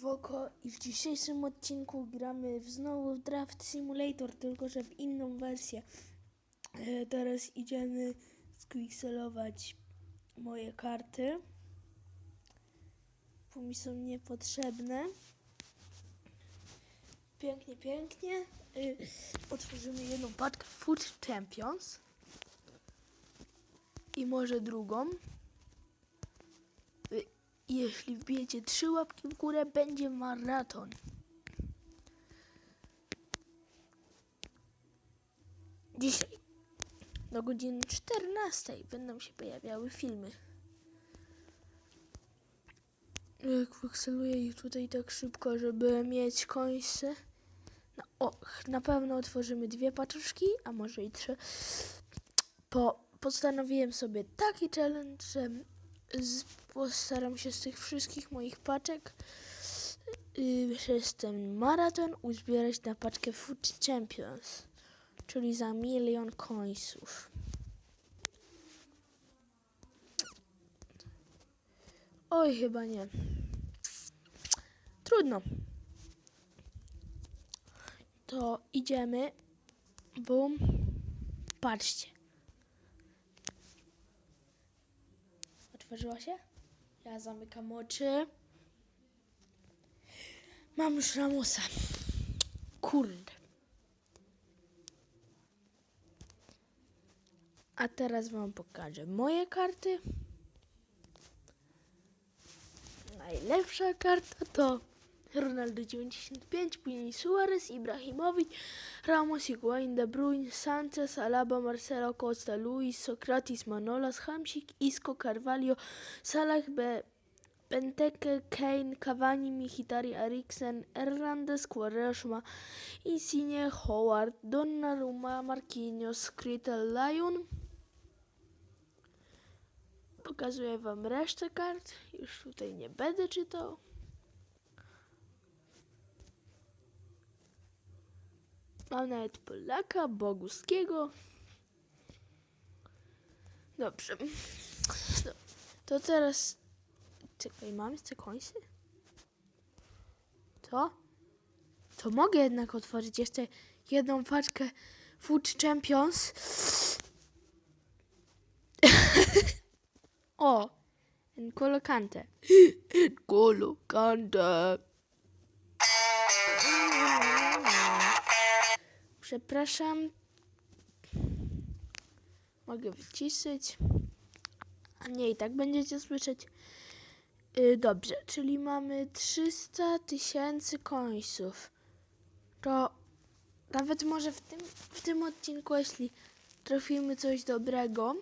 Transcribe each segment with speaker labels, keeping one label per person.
Speaker 1: Woko i w dzisiejszym odcinku gramy w znowu w Draft Simulator, tylko że w inną wersję. E, teraz idziemy squixelować moje karty, bo mi są niepotrzebne. Pięknie, pięknie. E, otworzymy jedną paczkę Food Champions i może drugą. Jeśli wbijecie trzy łapki w górę, będzie maraton. Dzisiaj do godziny 14 będą się pojawiały filmy. Jak wykseluję ich tutaj tak szybko, żeby mieć końce. No, o, na pewno otworzymy dwie paczuszki, a może i trzy. Po, postanowiłem sobie taki challenge, że z, postaram się z tych wszystkich moich paczek yy, przez ten maraton uzbierać na paczkę Food Champions, czyli za milion coinsów. Oj, chyba nie. Trudno. To idziemy. Bum. Patrzcie. Otworzyła się? Ja zamykam oczy. Mam już Ramusa. Kurde. A teraz wam pokażę moje karty. Najlepsza karta to Ronaldo 95, później Suarez, Ibrahimowicz, Ramos, Higuain, De Bruyne, Sanchez, Alaba, Marcelo, Costa, Luis, Sokratis, Manolas, Hamsik, Isco, Carvalho, Salah, Be Benteke, Kane, Cavani, Mkhitaryan, Eriksen, Hernandez, Quaresma, Insigne, Howard, Donnarumma, Marquinhos, Skritel, Lyon. Pokazuję wam resztę kart. Już tutaj nie będę czytał. Mam nawet Polaka, Boguskiego. Dobrze. No, to teraz... Czekaj, mam jeszcze końce? Co? To mogę jednak otworzyć jeszcze jedną paczkę Food Champions. o! N'Golo Kante. Przepraszam. Mogę wyciszyć. A nie, i tak będziecie słyszeć. Yy, dobrze, czyli mamy 300 tysięcy końców. To nawet może w tym, w tym odcinku, jeśli trafimy coś dobrego.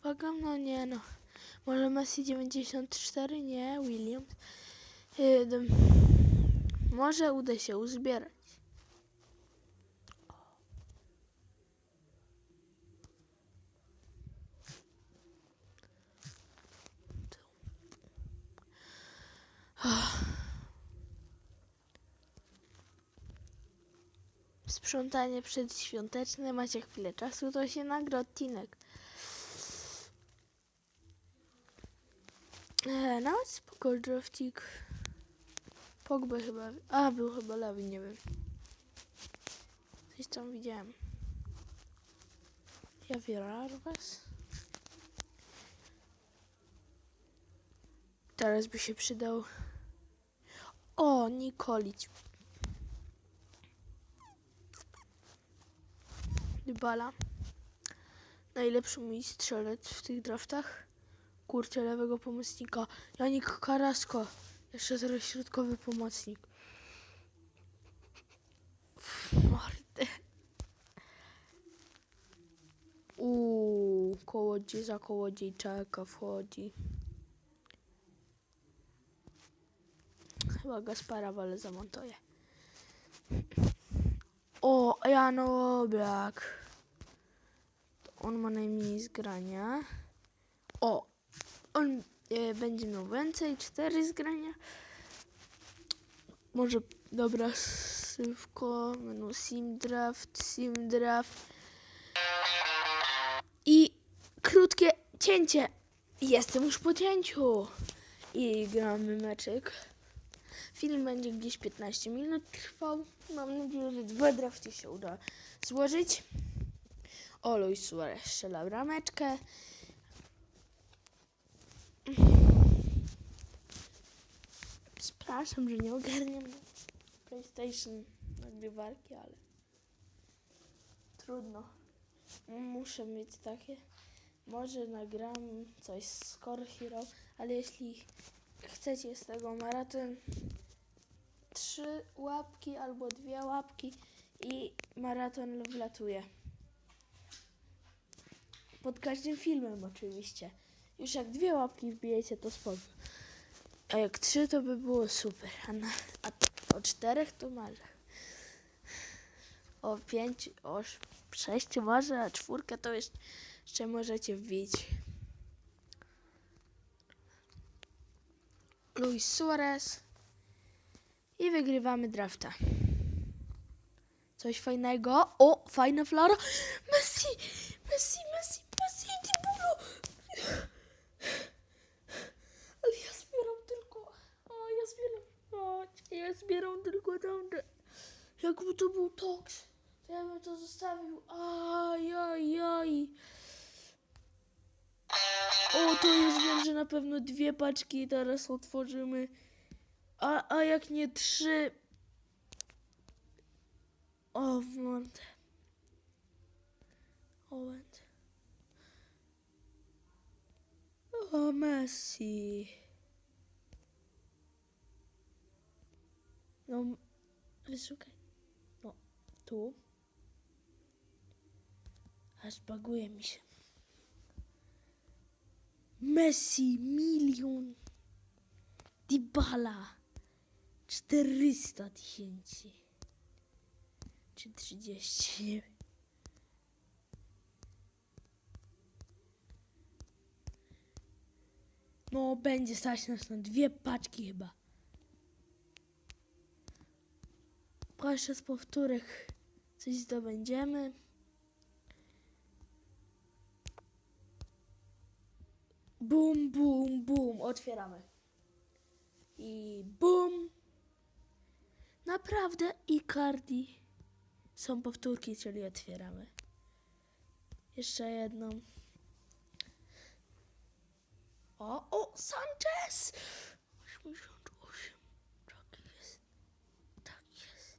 Speaker 1: Uwaga, no nie no. Może Messi 94? Nie, Williams. Yy, może uda się uzbierać. Sprzątanie przedświąteczne, macie chwilę czasu, to się nagra odcinek. E, nawet spoko, draftik. Pogba chyba, a był chyba lewy, nie wiem. Coś tam widziałem. Ja was. Teraz by się przydał. O, Nikolic. Dybala. Najlepszy mój strzelec w tych draftach. Kurczę, lewego pomocnika. Janik Karasko. Jeszcze teraz środkowy pomocnik. Mordy. Uuu, kołodziej za kołodziejczaka wchodzi. Chyba Gaspara wolę zamontuję. O, Jan Oblak. On ma najmniej zgrania. O, on e, będzie miał więcej, cztery zgrania. Może, dobra, szybko, menu sim draft, sim draft. I krótkie cięcie. Jestem już po cięciu. I gramy meczek. Film będzie gdzieś 15 minut trwał. Mam nadzieję, że dwa drafty się uda złożyć. O, Luis Suarez strzela brameczkę. Przepraszam, że nie ogarniam PlayStation nagrywarki, ale trudno. Muszę mieć takie. Może nagram coś z Core Hero, ale jeśli chcecie z tego maraton, trzy łapki albo dwie łapki i maraton wlatuje. Pod każdym filmem oczywiście. Już jak dwie łapki wbijecie, to spoko. A jak trzy, to by było super. A, na, a o czterech to marzę. O pięć, o sz- sześć może, a czwórkę to jeszcze, jeszcze możecie wbić. Luis Suarez. I wygrywamy drafta. Coś fajnego. O, fajna flara. Messi, Messi, Messi, Messi, Di Bulo. Ale ja zbieram tylko. O, ja zbieram. O, ja zbieram tylko tamte. Jakby to był toks, to ja bym to zostawił. Ajajaj. O, to już wiem, że na pewno dwie paczki teraz otworzymy. A, a jak nie trzy. O, w mordę. O, Messi. No, wyszukaj. No, tu. Aż baguje mi się. Messi, milion. Dybala. 400 tysięcy. Czy 30, nie wiem. No, będzie stać nas na dwie paczki chyba. Proszę z powtórek coś zdobędziemy. Bum, bum, bum. Otwieramy. I bum. Naprawdę Icardi. Są powtórki, czyli otwieramy. Jeszcze jedną. O, o, Sanchez! 88. Tak jest. Tak jest.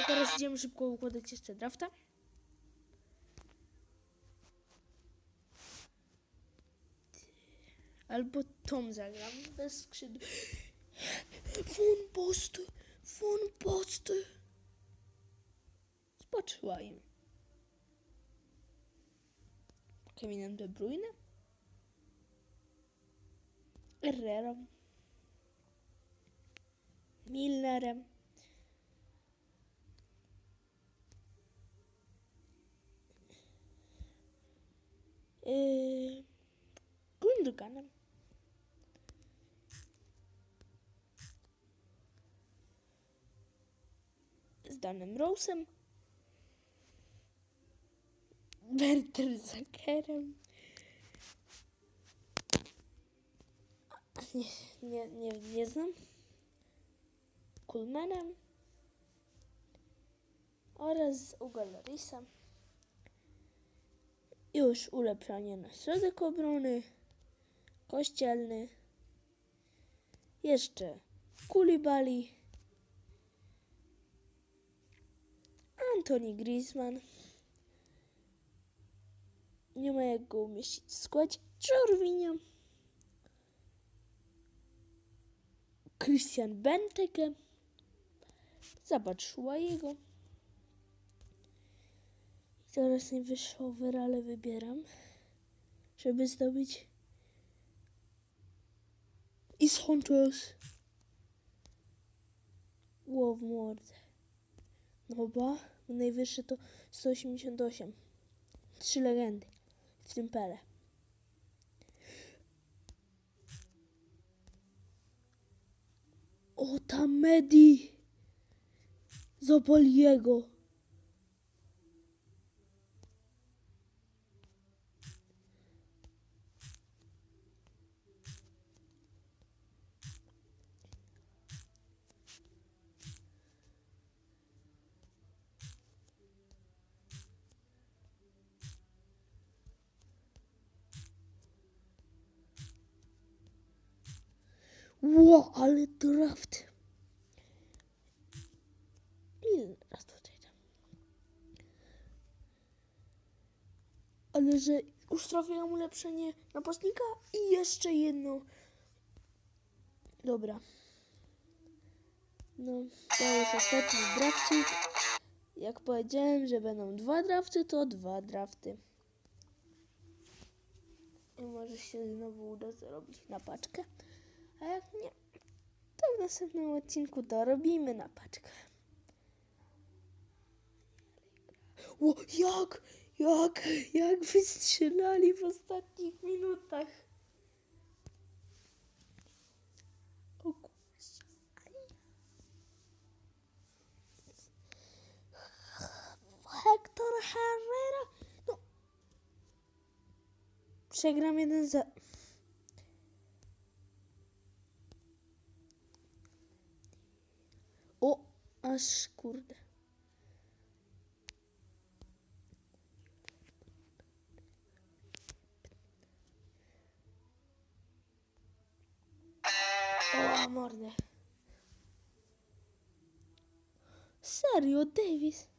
Speaker 1: A teraz idziemy szybko układać jeszcze drafta. Albo Tom zagram bez skrzydła. Wunpost, wunpost. Spoczyła im. Kevinem De Bruyne. Herrerem. Millerem. Yy, Gundoganem. Z Danem Rose'em. Werter Zakerem. Nie, nie, nie, nie znam. Kulmanem. Oraz Lorisem. Już ulepszanie na środek obrony. Kościelny. Jeszcze Kulibali. Antoni Griezmann. Nie ma jak go umieścić w składzie. Czerwinia. Christian Benteke. Zobaczyła jego. I teraz najwyższe overale wybieram, żeby zdobyć i Sanchez. Ło w mordę. No ba, najwyższe to 188. Trzy legendy, w tym Pele. O, ta Medi! Zopoliego. Ło, ale draft. Ile raz tutaj tam? Ale że już trafiłam ulepszenie napastnika i jeszcze jedno. Dobra. No, to jest ostatni drafcik. Jak powiedziałem, że będą dwa drafty, to dwa drafty. I może się znowu uda zarobić na paczkę. A jak nie, to w następnym odcinku dorobimy na paczkę. O, jak, jak, jak wystrzelali w ostatnich minutach. O kurczę. Hector Herrera. No. Przegram jeden za. Aż kurde. O, mordę. Serio, Davis?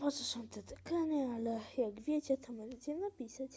Speaker 1: Co są te tokeny, ale jak wiecie, to możecie napisać.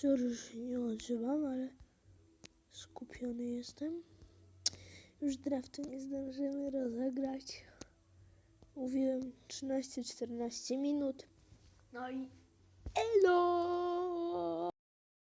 Speaker 1: Sorry, że nie odzywam, ale skupiony jestem. Już draftu nie zdążymy rozegrać. Mówiłem 13-14 minut. No i elo!